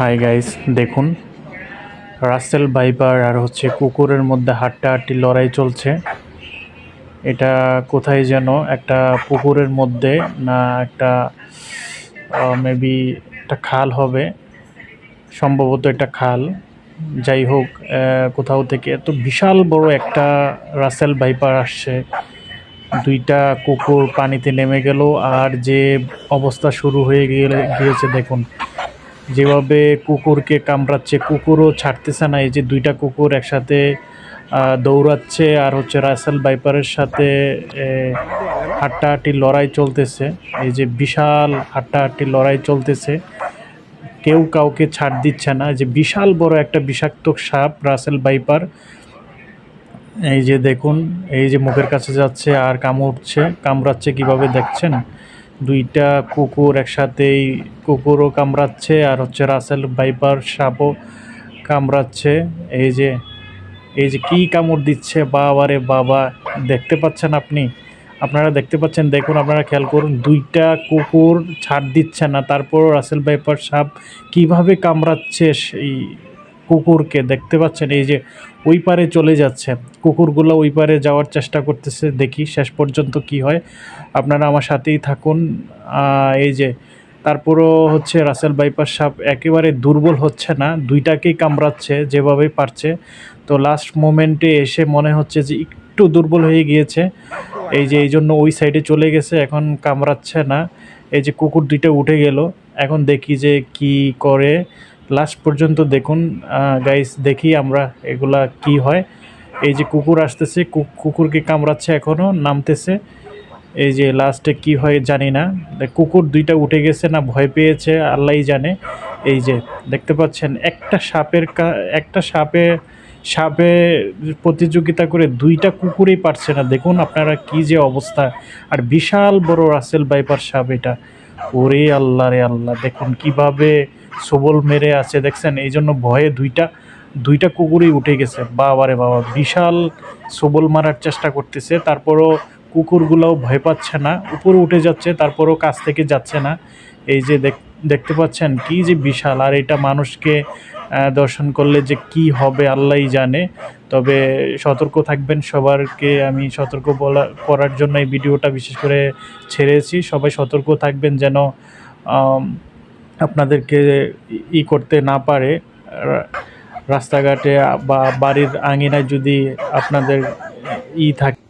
Hi guys দেখুন। Russell viper আর হচ্ছে কুকুরের মধ্যে হাড্ডাহাড্ডি লড়াই চলছে। এটা কোথায় যেন একটা পুকুরের মধ্যে না একটা মেবি একটা খাল হবে। সম্ভবত এটা খাল। যাই হোক কোথাও থেকে তো বিশাল বড় একটা রাসেল ভাইপার আসছে। দুইটা কুকুর পানিতে নেমে গেল আর যে অবস্থা শুরু হয়ে গিয়েছে, দেখুন। যেভাবে কুকুরকে কামড়াচ্ছে, কুকুরও ছাড়তেছে না। এই যে দুইটা কুকুর একসাথে দৌড়াচ্ছে আর হচ্ছে রাসেল বাইপারের সাথে হাড্ডাহাড্ডি লড়াই চলতেছে। এই যে বিশাল হাড্ডাহাড্ডি লড়াই চলতেছে। কেউ কাউকে ছাড় দিচ্ছে না। যে বিশাল বড় একটা বিষাক্ত সাপ রাসেল বাইপার এই যে দেখুন, এই যে মুখের কাছে যাচ্ছে আর কামড়ছে, কামড়াচ্ছে কীভাবে দেখছেন? দুইটা কুকুর একসাথেই কুকুরও কামড়াচ্ছে আর হচ্ছে রাসেল ভাইপার সাপও কামড়াচ্ছে। এই যে এই যে কি কামড় দিচ্ছে বাবা বাবারে বাবা, দেখতে পাচ্ছেন আপনি? আপনারা দেখতে পাচ্ছেন, দেখুন আপনারা খেয়াল করুন, দুইটা কুকুর ছাড় দিচ্ছে না। তারপরও রাসেল ভাইপার সাপ কীভাবে কামড়াচ্ছে সেই কুকুরকে দেখতে পাচ্ছেন, এই যে ওই পারে চলে যাচ্ছে। কুকুরগুলো ওই পারে যাওয়ার চেষ্টা করতেছে, দেখি শেষ পর্যন্ত কি হয়। আপনারা আমার সাথেই থাকুন। এই যে তারপরও হচ্ছে রাসেল বাইপার সাপ একেবারে দুর্বল হচ্ছে না, দুইটাকেই কামড়াচ্ছে যেভাবে পারছে। তো লাস্ট মোমেন্টে এসে মনে হচ্ছে যে একটু দুর্বল হয়ে গিয়েছে। এই যে, এই জন্য ওই সাইডে চলে গেছে, এখন কামড়াচ্ছে না। এই যে কুকুর দুইটা উঠে গেল, এখন দেখি যে কি করে লাস্ট পর্যন্ত দেখুন গাইস দেখি আমরা এগুলা কি হয়। এই যে কুকুর আসতেছে কুকুরকে কামড়াচ্ছে এখনও নামতেছে। এই যে লাস্টে কি হয় জানি না। কুকুর দুইটা উঠে গেছে না, ভয় পেয়েছে, আল্লাহই জানে। এই যে দেখতে পাচ্ছেন, একটা সাপের একটা সাপে সাপে প্রতিযোগিতা করে দুইটা কুকুরই পারছে না। দেখুন আপনারা কি যে অবস্থা। আর বিশাল বড় রাসেল বাইপার সাপ এটা। ওরে আল্লাহ রে আল্লাহ, দেখুন কীভাবে সবল মেরে আছে, দেখছেন? এই জন্য ভয়ে দুইটা দুইটা কুকুরই উঠে গেছে। বাবারে বাবা, বিশাল সবল মারার চেষ্টা করতেছে। তারপরও কুকুরগুলোও ভয় পাচ্ছে না। উপরে উঠে যাচ্ছে, তারপরও কাছ থেকে যাচ্ছে না। এই যে দেখ- দেখতে পাচ্ছেন কি যে বিশাল। আর এটা মানুষকে দর্শন করলে যে কি হবে আল্লাহই জানে। তবে সতর্ক থাকবেন সবারকে। আমি সতর্ক বলা, করার জন্য এই ভিডিওটা বিশেষ করে ছেড়েছি। সবাই সতর্ক থাকবেন যেন আপনাদেরকে ই- করতে না পারে রাস্তাঘাটে বা বাড়ির আঙিনায় যদি আপনাদের ই থাকে।